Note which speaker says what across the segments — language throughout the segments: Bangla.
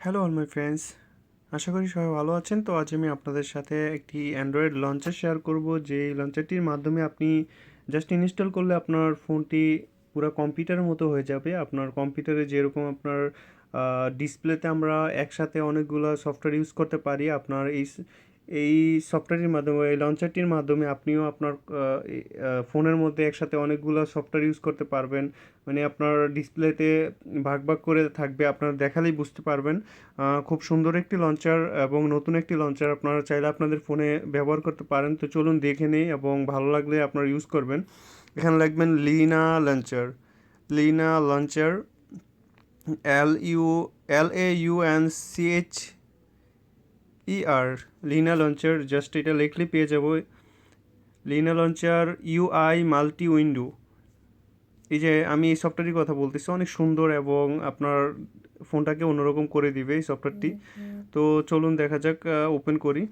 Speaker 1: হ্যালো অল মাই ফ্রেন্ডস আশা করি সবাই ভালো আছেন। তো আজ আমি আপনাদের সাথে একটি অ্যান্ড্রয়েড লঞ্চার শেয়ার করব। যে লঞ্চারটির মাধ্যমে আপনি জাস্ট ইনস্টল করলে আপনার ফোনটি পুরো কম্পিউটারের মতো হয়ে যাবে। আপনার কম্পিউটারে যেরকম আপনার ডিসপ্লেতে আমরা একসাথে অনেকগুলো সফটওয়্যার ইউজ করতে পারি। আপনার এই এই সফটওয়্যারটির মাধ্যমে, এই লঞ্চারটির মাধ্যমে আপনিও আপনার ফোনের মধ্যে একসাথে অনেকগুলো সফটওয়্যার ইউজ করতে পারবেন। মানে আপনার ডিসপ্লেতে ভাগ ভাগ করে থাকবে, আপনার দেখালেই বুঝতে পারবেন। খুব সুন্দর একটি লঞ্চার এবং নতুন একটি লঞ্চার আপনারা চাইলে আপনাদের ফোনে ব্যবহার করতে পারেন। তো চলুন দেখে নেই এবং ভালো লাগলে আপনারা ইউজ করবেন। এখানে লাগবেন Lina launcher Lina launcher L U L A U N C H E R Lina launcher just এটা লিখলে পেয়ে যাব। Lina launcher UI multi window এই যে আমি এই সফটওয়্যারের কথা বলতেছি অনেক সুন্দর এবং আপনার ফোনটাকে অন্যরকম করে দিবে এই সফটওয়্যারটি তো চলুন দেখা যাক ওপেন করি।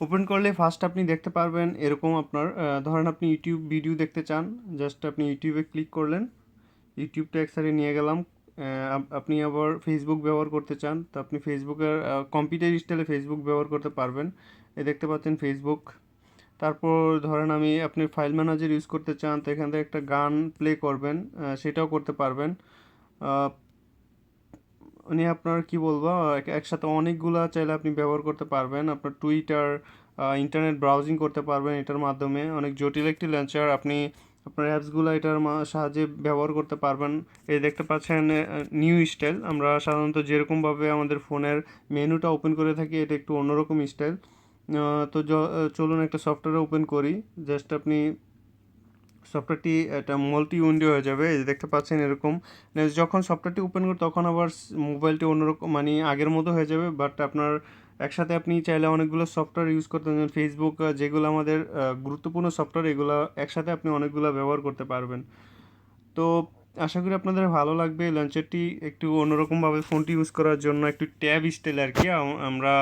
Speaker 1: ওপেন করলে ফার্স্ট আপনি দেখতে পারবেন এরকম আপনার ধরেন আপনি ইউটিউব ভিডিও দেখতে চান জাস্ট আপনি ইউটিউবে ক্লিক করলেন। ইউটিউবটা সাইডে নিয়ে গেলাম আপনি আবার ফেসবুক ব্যবহার করতে চান, তো আপনি ফেসবুকের কম্পিউটার স্টাইলে ফেসবুক ব্যবহার করতে পারবেন। এ দেখতে পাচ্ছেন ফেসবুক তারপর ধরেন আমি আপনি ফাইল ম্যানেজার ইউজ করতে চান, তো এখান থেকে একটা গান প্লে করবেন সেটাও করতে পারবেন। উনি আপনার কি বলব একসাথে অনেকগুলো চাইলে আপনি ব্যবহার করতে পারবেন। আপনার টুইটার ইন্টারনেট ব্রাউজিং করতে পারবেন এটার মাধ্যমে। অনেক জটিল একটি লঞ্চার আপনি আপনার অ্যাপসগুলো এটার সাহায্যে ব্যবহার করতে পারবেন। এই দেখতে পাচ্ছেন নিউ স্টাইল। আমরা সাধারণত যেরকমভাবে আমাদের ফোনের মেনুটা ওপেন করে থাকি, এটা একটু অন্যরকম স্টাইল। তো চলুন একটা সফটওয়্যার ওপেন করি। জাস্ট আপনি সফটওয়্যারটি, এটা মাল্টি উইন্ডো হয়ে যাবে। এই দেখতে পাচ্ছেন এরকম। যখন সফটওয়্যারটি ওপেন করি, তখন আবার মোবাইলটি অন্যরকম মানে আগের মতো হয়ে যাবে। বাট আপনার একসাথে আপনি চাইলে অনেকগুলো সফটওয়্যার ইউজ করতে পারেন ফেসবুক যেগুলো আমাদের গুরুত্বপূর্ণ সফটওয়্যার এগুলো একসাথে আপনি অনেকগুলো ব্যবহার করতে পারবেন। তো আশা করি আপনাদের ভালো লাগবে। লঞ্চারটি একটু অন্যরকমভাবে ফোনটি ইউজ করার জন্য, একটু ট্যাব স্টাইল আর কি আমরা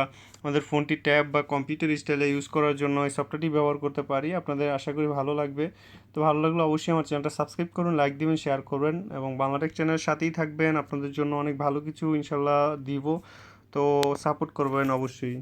Speaker 1: আমাদের ফোনটি ট্যাব বা কম্পিউটার স্টাইলে ইউজ করার জন্য এই সফটওয়্যারটি ব্যবহার করতে পারি। আপনাদের আশা করি ভালো লাগবে। তো ভালো লাগলে অবশ্যই আমার চ্যানেলটা সাবস্ক্রাইব করুন লাইক দিবেন শেয়ার করবেন এবং বাংলাটেক চ্যানেলের সাথেই থাকবেন। আপনাদের জন্য অনেক ভালো কিছু ইনশাল্লাহ দিব। তো সাপোর্ট করবেন অবশ্যই।